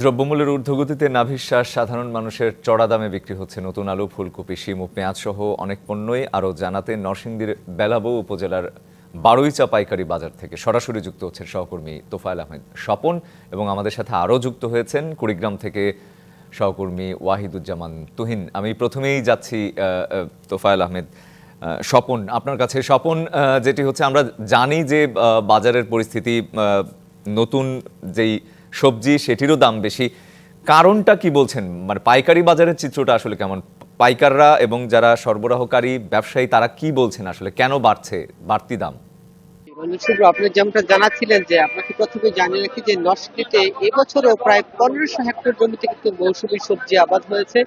দ্রব্যমূল্যের ঊর্ধ্বগতিতে নাভিশ্বাস সাধারণ মানুষের চড়া দামে বিক্রি হচ্ছে। নতুন আলু, ফুলকপি, শিম ও পেঁয়াজ সহ অনেক পণ্যই আরও জানাতে নরসিংদীর বেলাবৌ উপজেলার বারুইচা পাইকারি বাজার থেকে সরাসরি যুক্ত হচ্ছেন সহকর্মী তোফায়েল আহমেদ স্বপন এবং আমাদের সাথে আরও যুক্ত হয়েছেন কুড়িগ্রাম থেকে সহকর্মী ওয়াহিদুজ্জামান তুহিন। আমি প্রথমেই যাচ্ছি তোফায়েল আহমেদ স্বপন, আপনার কাছে। স্বপন যেটি হচ্ছে আমরা জানি যে বাজারের পরিস্থিতি নতুন যেই সবজি, সেটিরও দাম বেশি। কারণটা কি বলছেন? মানে পাইকারি বাজারের চিত্রটা আসলে কেমন? পাইকাররা এবং যারা সরবরাহকারী, ব্যবসায়ী, তারা কি বলছেন আসলে? কেন বাড়ছে, বাড়তি দাম? আপনি যেমনটা জানাচ্ছিলেন যে আপনাকে প্রথমে জানিয়ে রাখি যে নরসিংদীতে এবছরও প্রায় পনেরোশো হেক্টর জমিতে কিন্তু মৌসুমি সবজি আবাদ হয়েছে।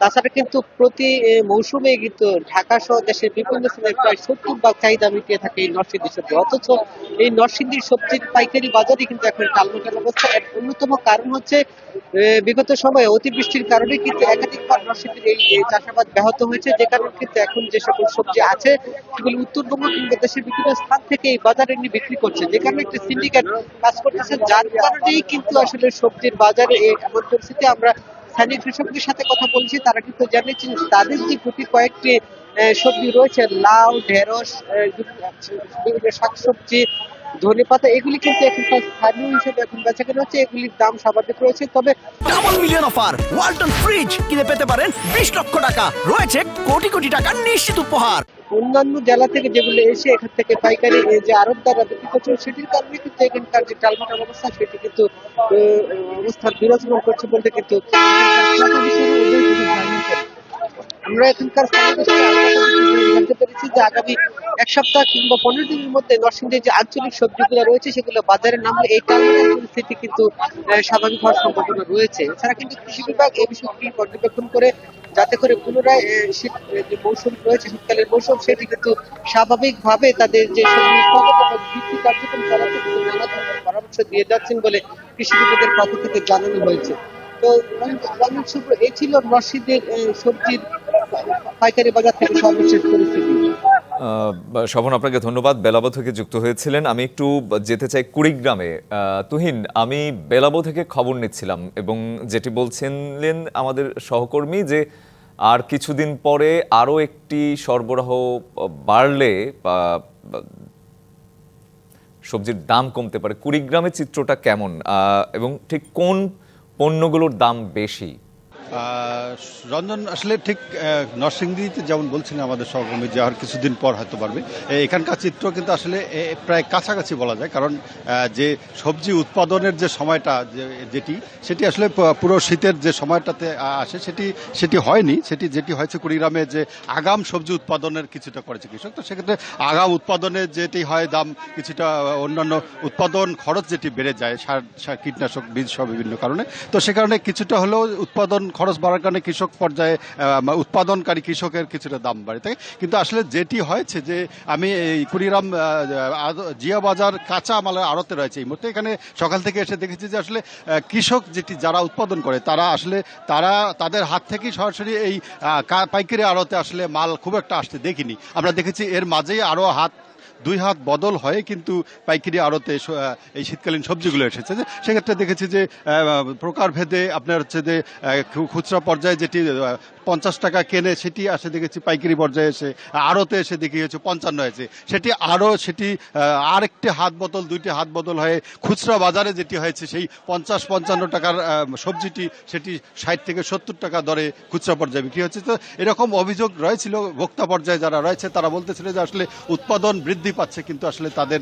তাছাড়া কিন্তু প্রতি মৌসুমে কিন্তু ঢাকা সহ দেশের বিভিন্ন স্থানে প্রায় সত্তর ভাগ চাহিদা মিটিয়ে থাকে এই নরসিংদী সবজি। অথচ এই নরসিংদীর সবজির পাইকারি বাজারে কিন্তু এখন টালমাটাল অবস্থা। এর অন্যতম কারণ হচ্ছে বিগত সময়ে অতিবৃষ্টির কারণে কিন্তু একাধিকবার নরসিংদীর এই চাষাবাদ ব্যাহত হয়েছে। যে কারণে কিন্তু এখন যে সকল সবজি আছে, সেগুলো উত্তরবঙ্গ কিংবা দেশের বিভিন্ন স্থান থেকে এই বাজারে নিয়ে বিক্রি করছে। যে কারণে একটি সিন্ডিকেট কাজ করতেছে, যার কারণেই কিন্তু আসলে সবজির বাজারে এই এমন পরিস্থিতি আমরা স্থানীয় কৃষকদের সাথে কথা বলছি তারা কিন্তু জানিয়েছেন তাদের যে প্রতি কয়েকটি সবজি রয়েছে লাউ ঢেঁড়স বিভিন্ন শাকসবজি ধনে পাতা এগুলি কিন্তু এখানকার স্থানীয় হিসেবে এখন বেচা কেনা হচ্ছে এগুলির দাম স্বাভাবিক রয়েছে। তবে double million offer Walton fridge কিনে পেতে পারেন বিশ লক্ষ টাকা রয়েছে কোটি কোটি টাকার নিশ্চিত উপহার। অন্যান্য জেলা থেকে যেগুলো এসে এখান থেকে পাইকারি যে আড়তদাররা বিক্রি করছে সেটির কারণে কিন্তু এখানকার যে টালমাটাল অবস্থা সেটি কিন্তু আহ, অবস্থার বিরাজমান করছে বলতে কিন্তু আমরা এখানকার জানতে পেরেছি যে আগামী এক সপ্তাহ কিংবা পনেরো দিনের মধ্যে নরসিংদীর যে আঞ্চলিক সবজিগুলো রয়েছে সেগুলো বাজারে নামলে এই কারণে পরিস্থিতি কিন্তু স্বাভাবিক হওয়ার সম্ভাবনা রয়েছে। এছাড়া কিন্তু কৃষি বিভাগ এই বিষয়টি পর্যবেক্ষণ করে যাতে করে পুনরায় শীত যে মৌসুম রয়েছে শীতকালের মৌসুম সেটি কিন্তু স্বাভাবিকভাবে তাদের যে উৎপাদন এবং কার্যক্রম চালাতে কিন্তু নানা ধরনের পরামর্শ দিয়ে যাচ্ছেন বলে কৃষি বিভাগের পক্ষ থেকে জানানো হয়েছে। তো এই ছিল আহ, সবজির পাইকারি বাজার থেকে সর্বশেষ পরিস্থিতি। স্বপন আপনাকে ধন্যবাদ। বেলাবো থেকে যুক্ত হয়েছিলেন। আমি একটু যেতে চাই কুড়িগ্রামে। তুহিন, আমি বেলাবো থেকে খবর নিচ্ছিলাম এবং যেটি বলছিলেন আমাদের সহকর্মী যে আর কিছুদিন পরে আরও একটি সরবরাহ বাড়লে সবজির দাম কমতে পারে। কুড়িগ্রামের চিত্রটা কেমন? এবং ঠিক কোন পণ্যগুলোর দাম বেশি? রঞ্জন আসলে ঠিক নরসিংদীতে যেমন বলছিলেন আমাদের সহকর্মী যে আর কিছুদিন পর হয়তো পারবে। এখানকার চিত্র কিন্তু আসলে প্রায় কাছাকাছি বলা যায়, কারণ যে সবজি উৎপাদনের যে সময়টা যেটি, সেটি আসলে পুরো শীতের যে সময়টাতে আসে, সেটি সেটি হয়নি। সেটি যেটি হয়েছে কুড়িগ্রামে যে আগাম সবজি উৎপাদনের কিছুটা করেছে কৃষক। তো সেক্ষেত্রে আগাম উৎপাদনে যেটি হয়, দাম কিছুটা অন্যান্য উৎপাদন খরচ যেটি বেড়ে যায় সার, কীটনাশক, বীজ সহ বিভিন্ন কারণে। তো সে কারণে কিছুটা হলেও উৎপাদন খরচ বাড়ার কারণে কৃষক পর্যায়ে উৎপাদনকারী কৃষকের কিছুটা দাম বাড়ে। থাকে কিন্তু আসলে যেটি হয়েছে যে, আমি এই কুড়িরাম জিয়া বাজার কাঁচা মালের আড়তে রয়েছে এই মুহূর্তে। এখানে সকাল থেকে এসে দেখেছি যে আসলে কৃষক যেটি যারা উৎপাদন করে, তারা আসলে, তারা তাদের হাত থেকেই সরাসরি এই পাইকারি আড়তে আসলে মাল খুব একটা আসতে দেখিনি। আমরা দেখেছি এর মাঝেই আরও হাত দুই হাত বদল হয়ে, কিন্তু পাইকারি আড়তে এই শীতকালীন সবজিগুলো এসেছে। সেক্ষেত্রে দেখেছি যে প্রকারভেদে আপনার হচ্ছে যে খুচরা পর্যায়ে যেটি পঞ্চাশ টাকা কেনে সেটি আসে দেখেছি পাইকারি পর্যায়ে এসে, আড়তে এসে দেখি হচ্ছে পঞ্চান্ন হয়েছে। সেটি আরও সেটি আরেকটি হাত বদল, দুইটি হাত বদল হয়ে খুচরা বাজারে যেটি হয়েছে সেই পঞ্চাশ পঞ্চান্ন টাকার সবজিটি সেটি ষাট থেকে সত্তর টাকা দরে খুচরা পর্যায়ে বিক্রি হচ্ছে। তো এরকম অভিযোগ রয়েছিল, ভোক্তা পর্যায়ে যারা রয়েছে তারা বলতেছিল যে আসলে উৎপাদন বৃদ্ধি পাচ্ছে, কিন্তু আসলে তাদের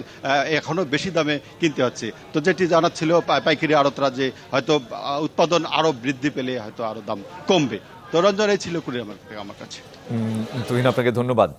এখনও এখনও বেশি দামে কিনতে হচ্ছে। তো যেটি জানাচ্ছিল পাইকারি আড়তরা যে হয়তো উৎপাদন আরও বৃদ্ধি পেলে হয়তো আরও দাম কমবে। তো রঞ্জন, এই ছিল কুড়ি আমার আমার কাছে। তুহিন, আপনাকে ধন্যবাদ।